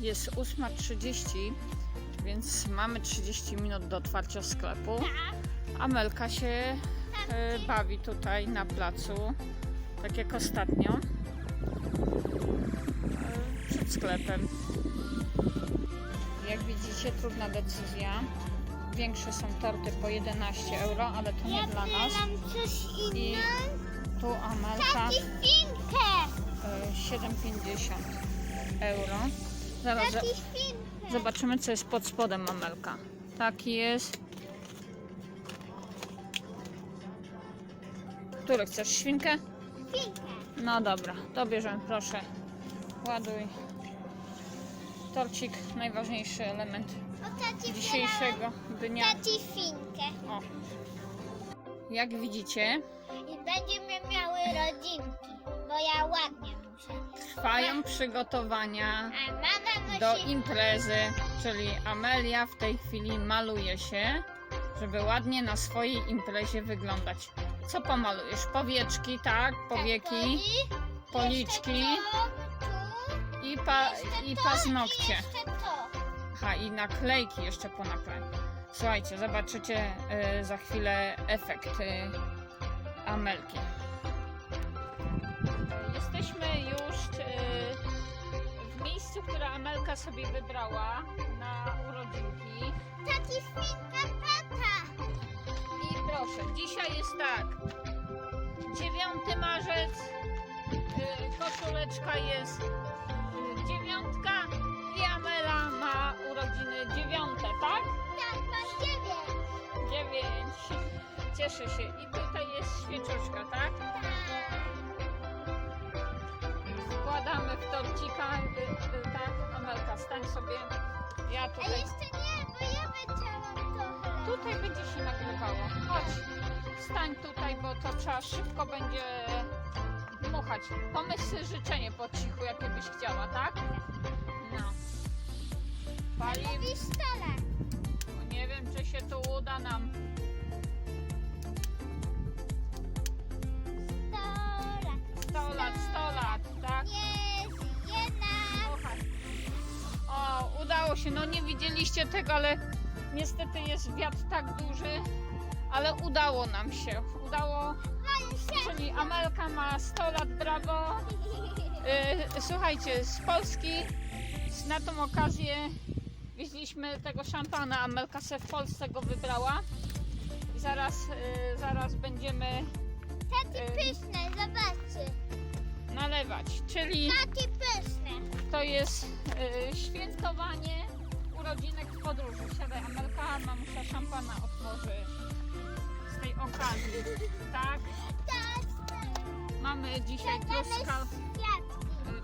Jest 8.30, więc mamy 30 minut do otwarcia sklepu. Amelka się e, bawi tutaj na placu, tak jak ostatnio, e, przed sklepem. Jak widzicie, trudna decyzja. Większe są torty po 11 euro, ale to nie dla nas. coś I innego. tu Amelka Taki świnkę. e, 7,50 euro. Zaraz za- zobaczymy, co jest pod spodem Amelka. Taki jest. Który chcesz? Świnkę? Świnkę. No dobra, to bierzemy, proszę. Ładuj. Torcik, najważniejszy element dzisiejszego dnia. Taci świnkę. O. Jak widzicie, I będziemy miały rodzinki, bo ja ładnie. Trwają przygotowania do imprezy, czyli Amelia w tej chwili maluje się, żeby ładnie na swojej imprezie wyglądać. Co pomalujesz? Powieczki, tak? Powieki policzki. i, pa, i paznokcie. Aha, i naklejki jeszcze po naklejki. Słuchajcie, zobaczycie y, za chwilę efekt y, Amelki. Już y, w miejscu, które Amelka sobie wybrała na urodzinki. Taki świnka tata. I proszę, dzisiaj jest tak. 9 marzec, y, koszuleczka jest y, dziewiątka i Amela ma urodziny dziewiąte, tak? Tak, masz dziewięć. 9. Cieszę się. I tutaj jest świeczuszka, tak? Tak. Wkładamy w torcika, y, y, tak? Amelka, stań sobie. Ja A tutaj. jeszcze nie, bo ja wyciąłam trochę. Tutaj będzie się nagrywało. Chodź, stań tutaj, bo to trzeba szybko będzie dmuchać. Pomyśl sobie życzenie po cichu, jakie byś chciała, tak? No. Pali, Mówisz stole. bo nie wiem, czy się tu uda nam. Stole. 100 lat, 100 lat, tak? Jest jedna. Słuchaj. O, udało się. No nie widzieliście tego, ale niestety jest wiatr tak duży, ale udało nam się. Udało, czyli Amelka ma 100 lat, brawo. Y, Słuchajcie, z Polski na tą okazję wieźliśmy tego szampana. Amelka se w Polsce go wybrała. I zaraz, y, zaraz będziemy Taki Ym. pyszny, zobaczcie. Nalewać. Czyli to jest y, świętowanie urodzinek w podróży. Siadaj Amelka, mamusia szampana otworzy z tej okazji. Tak? Tak, Mamy dzisiaj Mamy truska,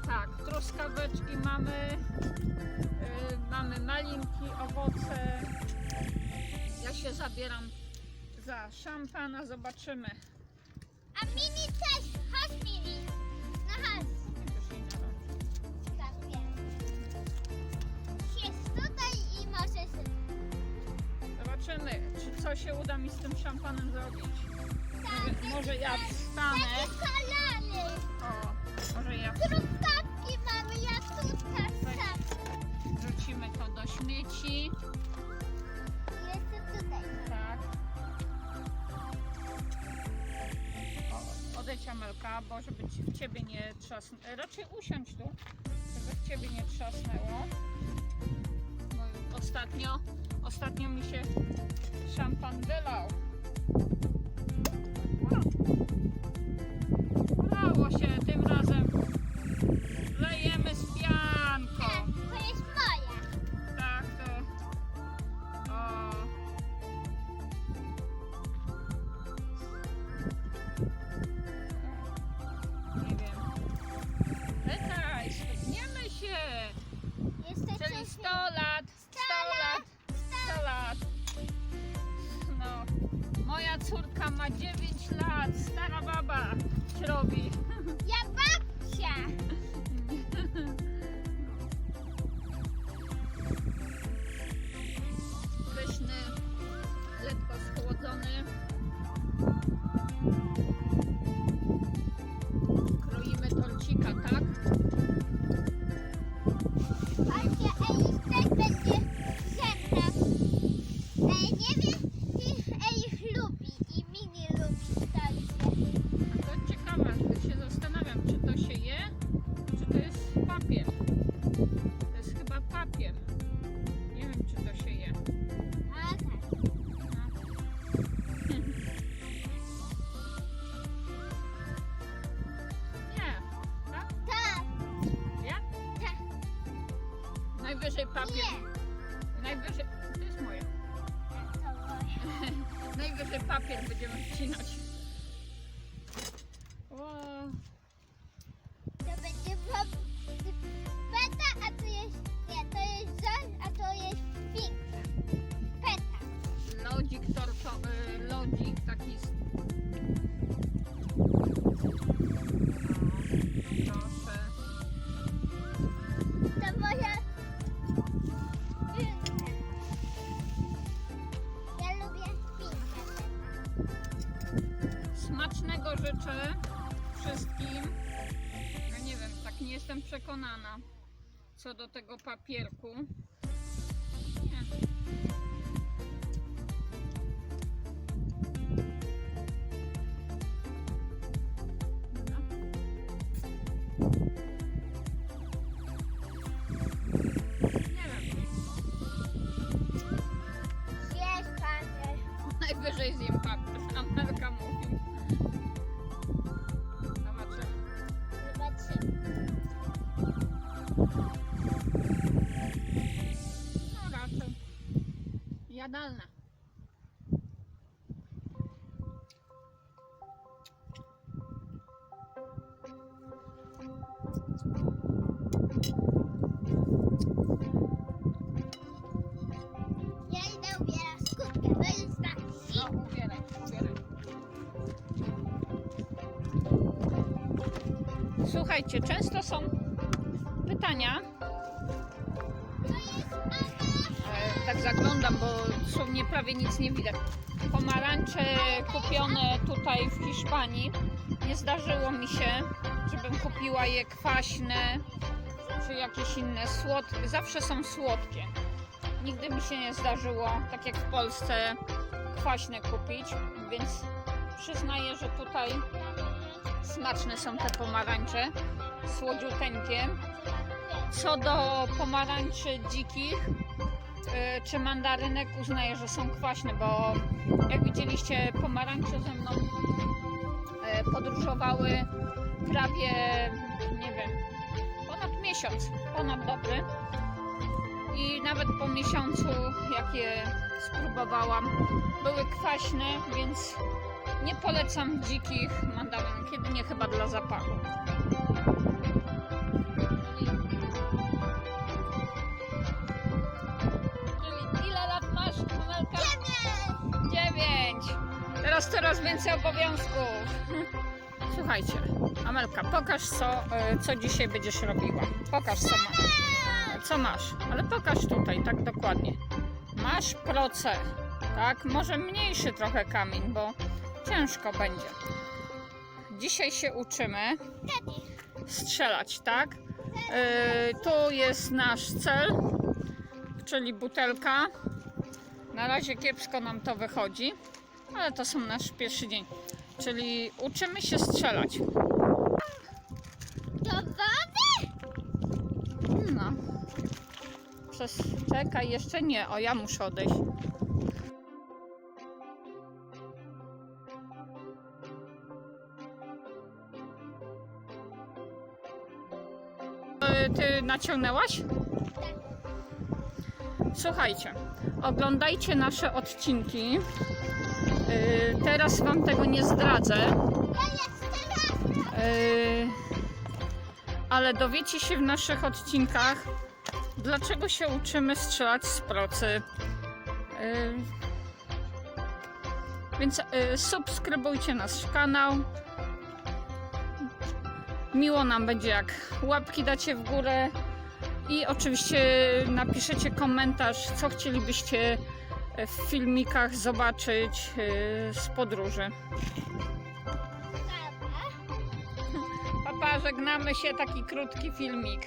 y, tak, truskaweczki mamy, y, mamy malinki, owoce. Ja się zabieram za szampana, zobaczymy. A mini też. Chodź mini. Co się uda mi z tym szampanem zrobić. Może, może ja wstanę. Takie kolany. O, może ja Truskawki mamy, ja truskawki. wrzucimy to do śmieci. Jeszcze tutaj. Tak. O, odejdź Amelka, bo żeby ci, w ciebie nie trzasnęło. Raczej usiądź tu, żeby w ciebie nie trzasnęło. Ostatnio, ostatnio mi się szampan wylał. Do tego papierku. Najwyżej zjem papier. Amelka mówi. Jadalne. Ja idę ubierać skutkę. To jest tak. No, ubieraj, ubieraj. Słuchajcie, często są pytania. Tak zaglądam, bo dosłownie prawie nic nie widać. Pomarańcze kupione tutaj w Hiszpanii. Nie zdarzyło mi się, żebym kupiła je kwaśne czy jakieś inne słodkie. Zawsze są słodkie. Nigdy mi się nie zdarzyło, tak jak w Polsce, kwaśne kupić, więc przyznaję, że tutaj smaczne są te pomarańcze, słodziuteńkie. Co do pomarańczy dzikich y, czy mandarynek uznaję, że są kwaśne, bo jak widzieliście pomarańcze ze mną y, podróżowały prawie, nie wiem, ponad miesiąc, ponad dobry. I nawet po miesiącu, jak je spróbowałam, były kwaśne, więc nie polecam dzikich mandarynek, jedynie chyba dla zapachu. Teraz coraz więcej obowiązków. Słuchajcie, Amelka, pokaż co, e, co dzisiaj będziesz robiła. Pokaż co masz. Co masz? Ale pokaż tutaj, tak dokładnie. Masz proce, tak? Może mniejszy trochę kamień, bo ciężko będzie. Dzisiaj się uczymy strzelać, tak? E, tu jest nasz cel, czyli butelka. Na razie kiepsko nam to wychodzi, ale to są nasz pierwszy dzień. Czyli uczymy się strzelać. Do wody? No. Przez... Czekaj, jeszcze nie. O, ja muszę odejść. Ty naciągnęłaś? Słuchajcie, oglądajcie nasze odcinki. Yy, Teraz Wam tego nie zdradzę, yy, ale dowiecie się w naszych odcinkach, dlaczego się uczymy strzelać z procy. Yy, Więc subskrybujcie nasz kanał. Miło nam będzie, jak łapki dacie w górę. I oczywiście napiszecie komentarz, co chcielibyście w filmikach zobaczyć yy, z podróży. Papa, żegnamy się, taki krótki filmik.